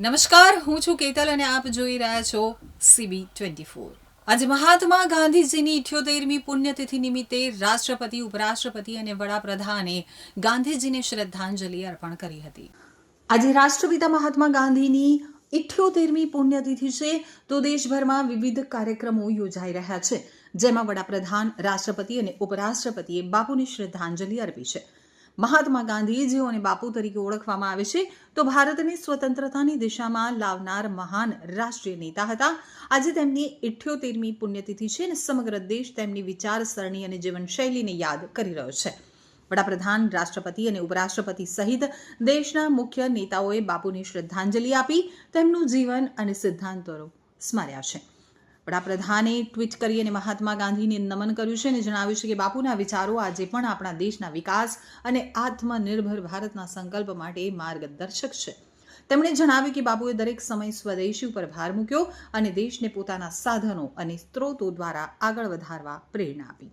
નમસ્કાર, હું છું કેતલ અને આપ જોઈ રહ્યા છો સીબી ટ્વેન્ટી ફોર આજે મહાત્મા ગાંધીજીની ઇઠ્યોતેરમી પુણ્યતિથિ નિમિત્તે રાષ્ટ્રપતિ, ઉપરાષ્ટ્રપતિ અને વડાપ્રધાને ગાંધીજીને શ્રદ્ધાંજલિ અર્પણ કરી હતી. આજે રાષ્ટ્રપિતા મહાત્મા ગાંધીની ઇઠ્યોતેરમી પુણ્યતિથિ છે, તો દેશભરમાં વિવિધ કાર્યક્રમો યોજાઈ રહ્યા છે, જેમાં વડાપ્રધાન, રાષ્ટ્રપતિ અને ઉપરાષ્ટ્રપતિએ બાપુને શ્રદ્ધાંજલિ અર્પી છે. મહાત્મા ગાંધી જેઓને બાપુ તરીકે ઓળખવામાં આવે છે. તો ભારતને સ્વતંત્રતાની દિશામાં લાવનાર મહાન રાષ્ટ્રીય નેતા હતા. આજે તેમની ઇઠ્યોતેરમી પુણ્યતિથિ છે અને સમગ્ર દેશ તેમની વિચારસરણી અને જીવનશૈલીને યાદ કરી રહ્યો છે. વડાપ્રધાન, રાષ્ટ્રપતિ અને ઉપરાષ્ટ્રપતિ સહિત દેશના મુખ્ય નેતાઓએ બાપુને શ્રદ્ધાંજલિ આપી તેમનું જીવન અને સિદ્ધાંતો સ્મર્યા છે. વડાપ્રધાને ટ્વીટ કરી અને મહાત્મા ગાંધીને નમન કર્યું છે અને જણાવ્યું છે કે બાપુના વિચારો આજે પણ આપણા દેશના વિકાસ અને આત્મનિર્ભર ભારતના સંકલ્પ માટે માર્ગદર્શક છે. તેમણે જણાવ્યું કે બાપુએ દરેક સમય સ્વદેશી ઉપર ભાર મૂક્યો અને દેશને પોતાના સાધનો અને સ્ત્રોતો દ્વારા આગળ વધારવા પ્રેરણા આપી.